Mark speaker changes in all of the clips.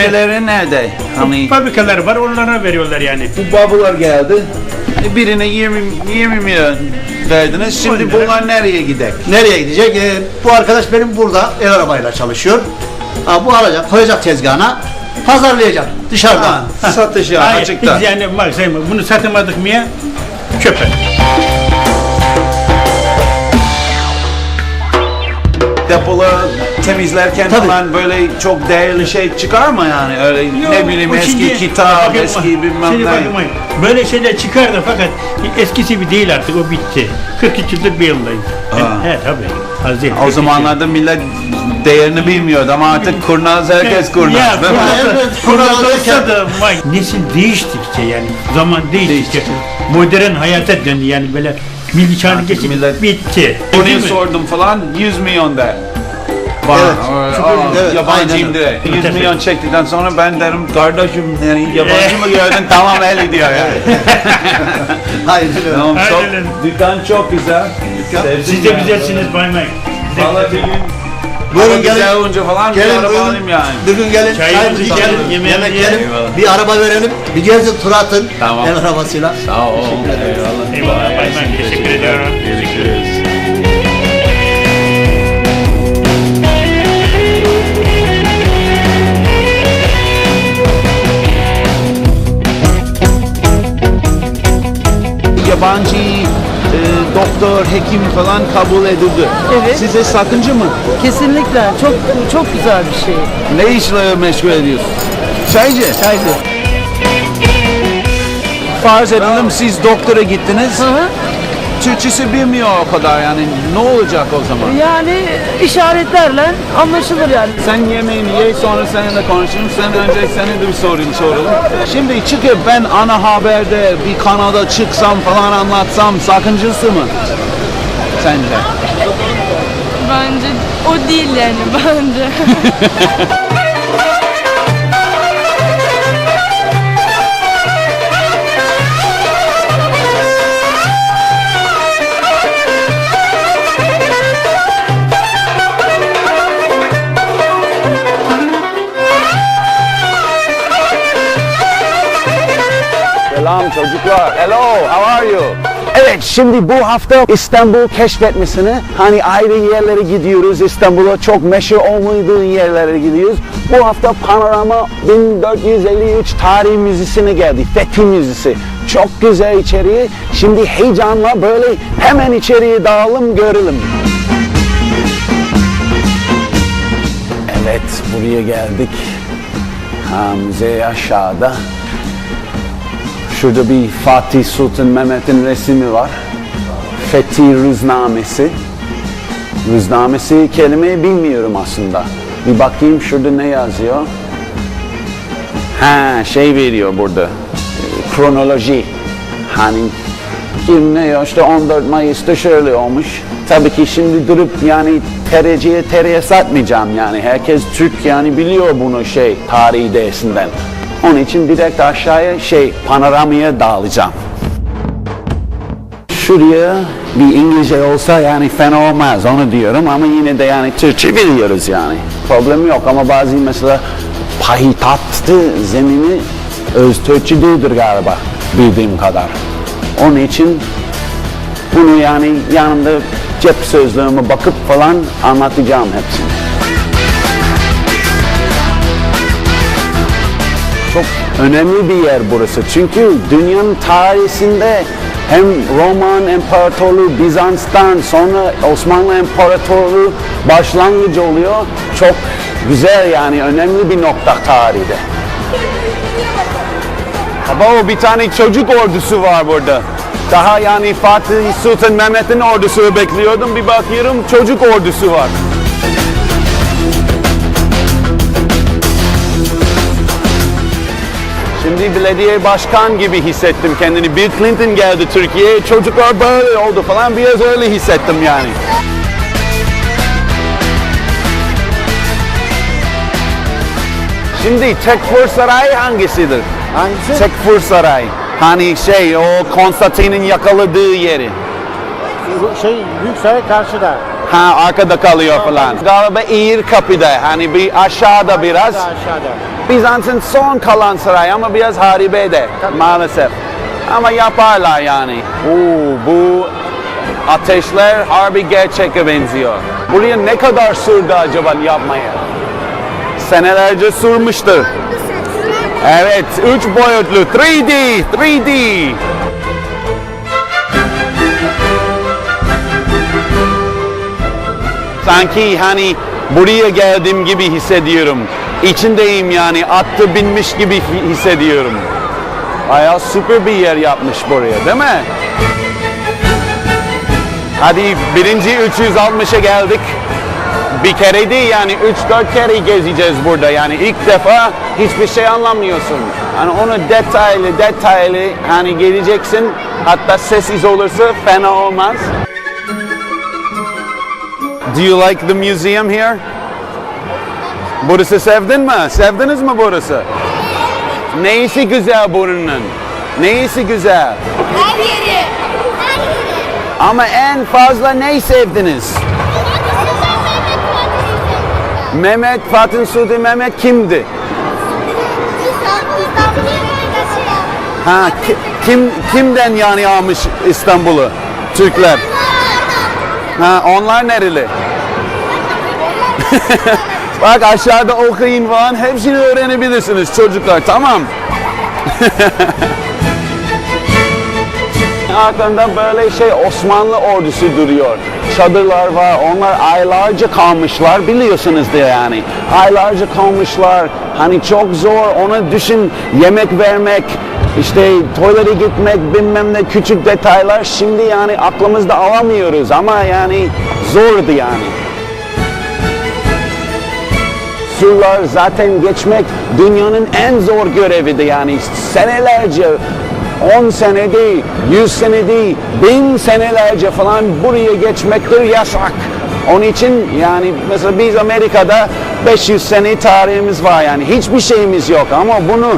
Speaker 1: Yemeleri nerede? Hani
Speaker 2: Fabrikalar var onlara veriyorlar yani.
Speaker 1: bu babalar geldi. E, Birine 20, 20 milyon verdiniz. Şimdi
Speaker 2: On lira.
Speaker 1: bunlar nereye gider?
Speaker 3: Nereye gidecek? Ee, bu arkadaş benim burada el arabayla çalışıyor. Ha, bu alacak, koyacak tezgahına, pazarlayacak dışarıdan.
Speaker 1: Ha, satışa
Speaker 2: Hayır,
Speaker 1: açıkta.
Speaker 2: Biz yani bak sayma bunu satamadık mı ya? Çöpe.
Speaker 1: Depoları temizlerken
Speaker 3: Tabii.
Speaker 1: falan böyle çok değerli şey çıkar mı yani? Öyle ne
Speaker 2: Yok,
Speaker 1: bileyim
Speaker 2: bu
Speaker 1: eski
Speaker 2: şimdi-
Speaker 1: kitap,
Speaker 2: Bakın,
Speaker 1: eski bilmem
Speaker 2: şimdi
Speaker 1: ne.
Speaker 2: bakın. Böyle şeyler çıkar da fakat eskisi gibi değil artık o bitti. 43 yıldır bir yıldayız.
Speaker 1: Ha.
Speaker 2: He tabii. Az değil.
Speaker 1: O zamanlarda millet değerini bilmiyordu ama artık kurnaz herkes kurnaz
Speaker 2: Ya
Speaker 1: değil mi?
Speaker 2: kurnaz,
Speaker 3: Evet,
Speaker 2: kurnaz
Speaker 3: kurnaz
Speaker 2: olsa da nesil değiştikçe yani zaman değiştikçe modern hayata döndü yani böyle milli çağını
Speaker 1: Artık
Speaker 2: geçip
Speaker 1: millet-
Speaker 2: bitti. Değil mi?
Speaker 1: sordum falan 100 milyon der. Bana,
Speaker 3: Evet.
Speaker 1: Aa,
Speaker 3: Evet,
Speaker 1: yabancıyım
Speaker 3: aynen
Speaker 1: de. 100
Speaker 2: Tabii.
Speaker 1: milyon çektikten sonra ben derim kardeşim yani yabancı mı gördün tamam el diyor yani.
Speaker 3: Hayır, öyle.
Speaker 1: tamam, çok,
Speaker 2: Aynen
Speaker 1: dükkan çok güzel. Sevdim
Speaker 2: Siz de
Speaker 1: yani.
Speaker 2: güzelsiniz Bay Mike.
Speaker 1: Valla bir gün
Speaker 3: Buyurun gelin.
Speaker 1: güzel olunca falan bir
Speaker 3: Gelin
Speaker 1: araba
Speaker 3: buyurun.
Speaker 1: alayım yani.
Speaker 3: Bir gün gelin,
Speaker 2: Çayımızı
Speaker 3: çayımızı
Speaker 2: içelim, yemeğimizi
Speaker 3: yemek
Speaker 2: yiyelim.
Speaker 3: yiyelim, bir araba verelim, bir gezin tur atın
Speaker 1: Tamam.
Speaker 3: el arabasıyla.
Speaker 1: Sağ ol. Eyvallah.
Speaker 2: Eyvallah Bay Mike. Teşekkür ediyorum.
Speaker 1: Teşekkür ederiz. Yabancı e, doktor, hekim falan kabul edildi.
Speaker 4: Evet.
Speaker 1: Size sakınca mı?
Speaker 4: Kesinlikle çok çok güzel bir şey.
Speaker 1: Ne işle meşgul ediyorsun? Çaycı.
Speaker 4: Çaydı.
Speaker 1: Farz edelim siz doktora gittiniz.
Speaker 4: Hı hı.
Speaker 1: Türkçesi bilmiyor o kadar yani ne olacak o zaman?
Speaker 4: Yani işaretlerle anlaşılır yani.
Speaker 1: Sen yemeğini ye sonra seninle konuşalım. Sen önce seni de bir sorayım soralım. Şimdi çıkıp ben ana haberde bir kanalda çıksam falan anlatsam sakıncası mı? Sence?
Speaker 5: Bence o değil yani bence.
Speaker 1: Selam çocuklar. Hello, how are you? Evet, şimdi bu hafta İstanbul keşfetmesine hani ayrı yerlere gidiyoruz. İstanbul'a çok meşhur olmadığı yerlere gidiyoruz. Bu hafta Panorama 1453 Tarih Müzesi'ne geldik. Fethi Müzesi. Çok güzel içeriği. Şimdi heyecanla böyle hemen içeriye dağılalım görelim. Evet, buraya geldik. Ha, müze aşağıda. Şurada bir Fatih Sultan Mehmet'in resmi var. Fethi Rüznamesi. Rüznamesi kelimeyi bilmiyorum aslında. Bir bakayım şurada ne yazıyor. Ha şey veriyor burada. Kronoloji. Hani kim ne ya işte 14 Mayıs'ta şöyle olmuş. Tabii ki şimdi durup yani tereciye tereye satmayacağım yani. Herkes Türk yani biliyor bunu şey tarihi dersinden. Onun için direkt aşağıya şey panoramaya dağılacağım. Şuraya bir İngilizce olsa yani fena olmaz onu diyorum ama yine de yani Türkçe biliyoruz yani. Problem yok ama bazı mesela payitahtı zemini öz Türkçe değildir galiba bildiğim kadar. Onun için bunu yani yanımda cep sözlüğüme bakıp falan anlatacağım hepsini. Önemli bir yer burası. Çünkü dünyanın tarihinde hem Roman İmparatorluğu Bizans'tan sonra Osmanlı İmparatorluğu başlangıcı oluyor. Çok güzel yani önemli bir nokta tarihte. Baba bir tane çocuk ordusu var burada. Daha yani Fatih Sultan Mehmet'in ordusunu bekliyordum. Bir bakıyorum çocuk ordusu var. Şimdi belediye başkan gibi hissettim kendini. Bill Clinton geldi Türkiye'ye, çocuklar böyle oldu falan. Biraz öyle hissettim yani. Şimdi Tekfur Saray hangisidir?
Speaker 3: Hangisi?
Speaker 1: Tekfur Saray. Hani şey o Konstantin'in yakaladığı yeri.
Speaker 3: Şey, büyük saray karşıda.
Speaker 1: Ha arkada kalıyor falan. Galiba İr kapıda hani bir aşağıda biraz.
Speaker 3: Aşağıda.
Speaker 1: Bizans'ın son kalan saray ama biraz haribe de maalesef. Ama yaparlar yani. Oo, bu ateşler harbi gerçeke benziyor. Buraya ne kadar sürdü acaba yapmaya? Senelerce sürmüştür. Evet, üç boyutlu 3D, 3D. Sanki hani buraya geldim gibi hissediyorum. İçindeyim yani attı binmiş gibi hissediyorum. Bayağı süper bir yer yapmış buraya değil mi? Hadi birinci 360'a geldik. Bir kere değil yani 3-4 kere gezeceğiz burada yani ilk defa hiçbir şey anlamıyorsun. Yani onu detaylı detaylı hani geleceksin hatta sessiz olursa fena olmaz. Do you like the museum here? Burası sevdin mi? Sevdiniz mi burası? Neyisi güzel buranın? Neyisi güzel?
Speaker 6: Her yeri. Her yeri.
Speaker 1: Ama en fazla neyi sevdiniz? Mehmet, Fatih Suudi Mehmet kimdi? Ha ki- kim kimden yani almış İstanbul'u? Türkler. Ha onlar nereli? Bak aşağıda okuyun falan hepsini öğrenebilirsiniz çocuklar tamam. Arkamda böyle şey Osmanlı ordusu duruyor. Çadırlar var. Onlar aylarca kalmışlar biliyorsunuz diye yani. Aylarca kalmışlar. Hani çok zor. Ona düşün yemek vermek, işte tuvalete gitmek bilmem ne küçük detaylar. Şimdi yani aklımızda alamıyoruz ama yani zordu yani. Surlar zaten geçmek dünyanın en zor göreviydi yani senelerce 10 sene değil, 100 sene değil, 1000 senelerce falan buraya geçmektir yasak. Onun için yani mesela biz Amerika'da 500 sene tarihimiz var yani hiçbir şeyimiz yok ama bunu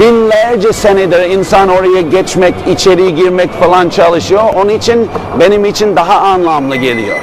Speaker 1: binlerce senedir insan oraya geçmek, içeri girmek falan çalışıyor. Onun için benim için daha anlamlı geliyor.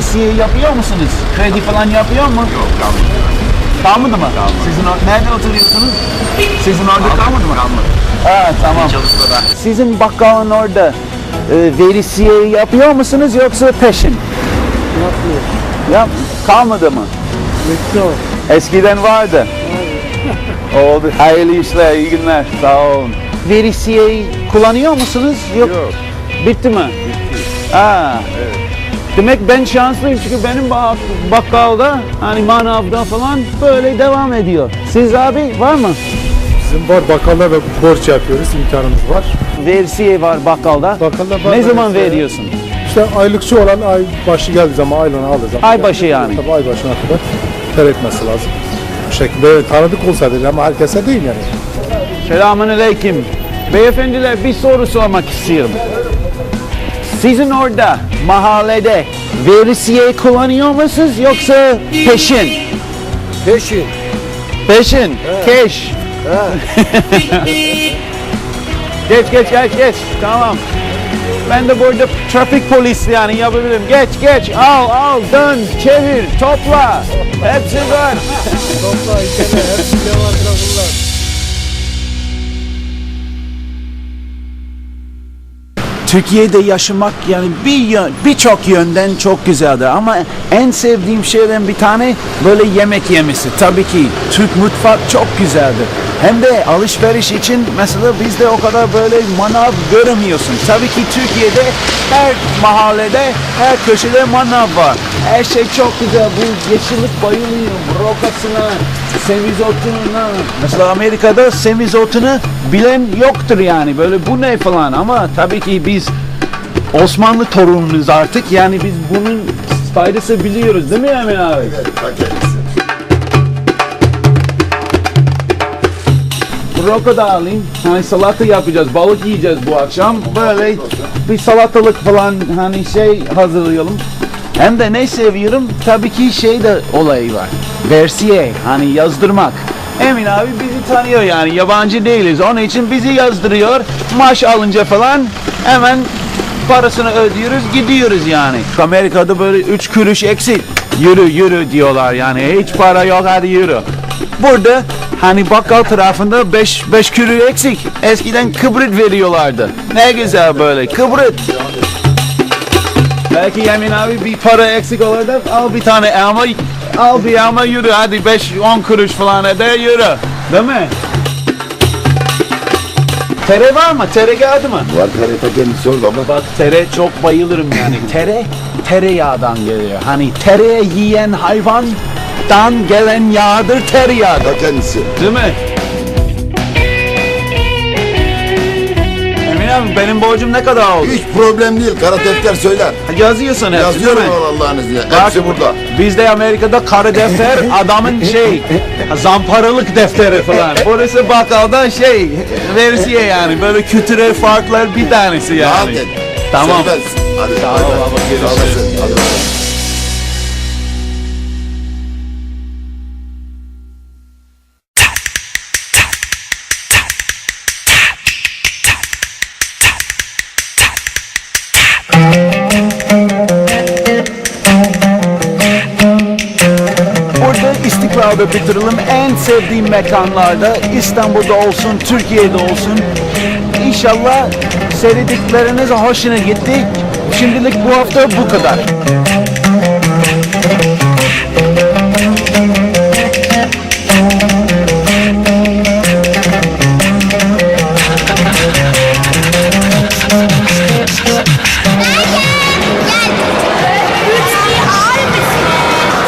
Speaker 1: Verisiye yapıyor musunuz? Kredi falan yapıyor mu? Yok kalmadı. Kalmadı mı? Kalmadı. Sizin or- nerede oturuyorsunuz? Sizin orada kalmadı mı? Kalmadı. Ha tamam. Sizin bakkalın orada e, verisiye yapıyor musunuz yoksa peşin? Yapmıyor. Ya kalmadı mı? Yok. Eskiden vardı. Oldu. Hayırlı işler, iyi günler. Sağ olun. Verisiye kullanıyor musunuz? Yok. Bitti mi? Ha. Demek ben şanslıyım çünkü benim bak bakkalda hani manavda falan böyle devam ediyor. Siz abi var mı?
Speaker 7: Bizim var bakkalla ve borç yapıyoruz imkanımız var.
Speaker 1: Versiye var bakkalda.
Speaker 7: Bakkalda var,
Speaker 1: ne zaman
Speaker 7: veresiye.
Speaker 1: veriyorsun?
Speaker 7: İşte aylıkçı olan ay başı geldiği zaman aylığını aldığı zaman.
Speaker 1: Ay başı yani.
Speaker 7: Tabii ay başına kadar ter etmesi lazım. Bu şekilde tanıdık olsa değil ama herkese değil yani.
Speaker 1: Selamun aleyküm. Beyefendiler bir soru sormak istiyorum. Sizin orada mahallede verisiye kullanıyor musunuz yoksa peşin?
Speaker 7: Peşin.
Speaker 1: Peşin, keş. geç geç geç geç. Tamam. Ben de burada trafik polisi yani yapabilirim. Geç geç al al dön çevir topla. Hepsi var.
Speaker 7: Topla, ikele, hepsinde var bunlar.
Speaker 1: Türkiye'de yaşamak yani bir birçok yönden çok güzeldi ama en sevdiğim şeyden bir tane böyle yemek yemesi. Tabii ki Türk mutfak çok güzeldi. Hem de alışveriş için mesela bizde o kadar böyle manav göremiyorsun. Tabii ki Türkiye'de her mahallede, her köşede manav var. Her şey çok güzel. Bu yeşillik bayılıyorum. Rokasına, semizotuna. Mesela Amerika'da semizotunu bilen yoktur yani. Böyle bu ne falan ama tabii ki biz Osmanlı torununuz artık. Yani biz bunun faydası biliyoruz değil mi Emin abi? Roka da alayım. Hani salata yapacağız. Balık yiyeceğiz bu akşam. Böyle bir salatalık falan hani şey hazırlayalım. Hem de ne seviyorum? Tabii ki şey de olayı var. Versiye hani yazdırmak. Emin abi bizi tanıyor yani yabancı değiliz. Onun için bizi yazdırıyor. Maaş alınca falan hemen parasını ödüyoruz gidiyoruz yani. Amerika'da böyle üç kuruş eksik. Yürü yürü diyorlar yani hiç para yok hadi yürü. Burada hani bakkal tarafında 5 5 kürü eksik. Eskiden kıbrit veriyorlardı. Ne güzel böyle kıbrit. Belki Yemin abi bir para eksik olur da al bir tane ama al bir ama yürü hadi 5 10 kuruş falan eder yürü. Değil mi? Tere var mı? Tere geldi mi?
Speaker 8: Var kareta kendisi orada ama
Speaker 1: Bak tere çok bayılırım yani. Tere tereyağdan geliyor. Hani tere yiyen hayvandan gelen yağdır tereyağı.
Speaker 8: ta kendisi.
Speaker 1: Değil mi? Abi benim borcum ne kadar oldu?
Speaker 8: Hiç problem değil. Kara defter söyler.
Speaker 1: Yazıyorsun hepsi
Speaker 8: Yazıyorum
Speaker 1: değil mi?
Speaker 8: Allah'ın izniyle.
Speaker 1: Bak,
Speaker 8: Hepsi burada.
Speaker 1: Bizde Amerika'da kara defter adamın şey zamparalık defteri falan. Burası bakkalda şey versiye yani böyle kültürel farklar bir tanesi yani.
Speaker 8: Rahat et.
Speaker 1: Tamam.
Speaker 8: Hadi.
Speaker 1: Ol
Speaker 8: bay bay.
Speaker 1: baba, görüşürüz.
Speaker 8: Sağ olasın. Hadi bay bay.
Speaker 1: İstiklalda bitirelim. En sevdiğim mekanlarda İstanbul'da olsun, Türkiye'de olsun. İnşallah seyredikleriniz hoşuna gitti. Şimdilik bu hafta bu kadar.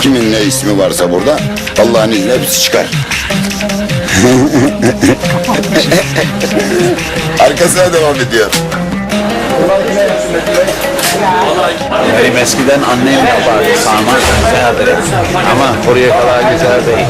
Speaker 8: Kimin ne ismi varsa burada Allah'ın izniyle hepsi çıkar. Arkasına devam ediyor.
Speaker 1: Benim eskiden annem yapardı sarma güzeldir. Ama oraya kadar güzel değil.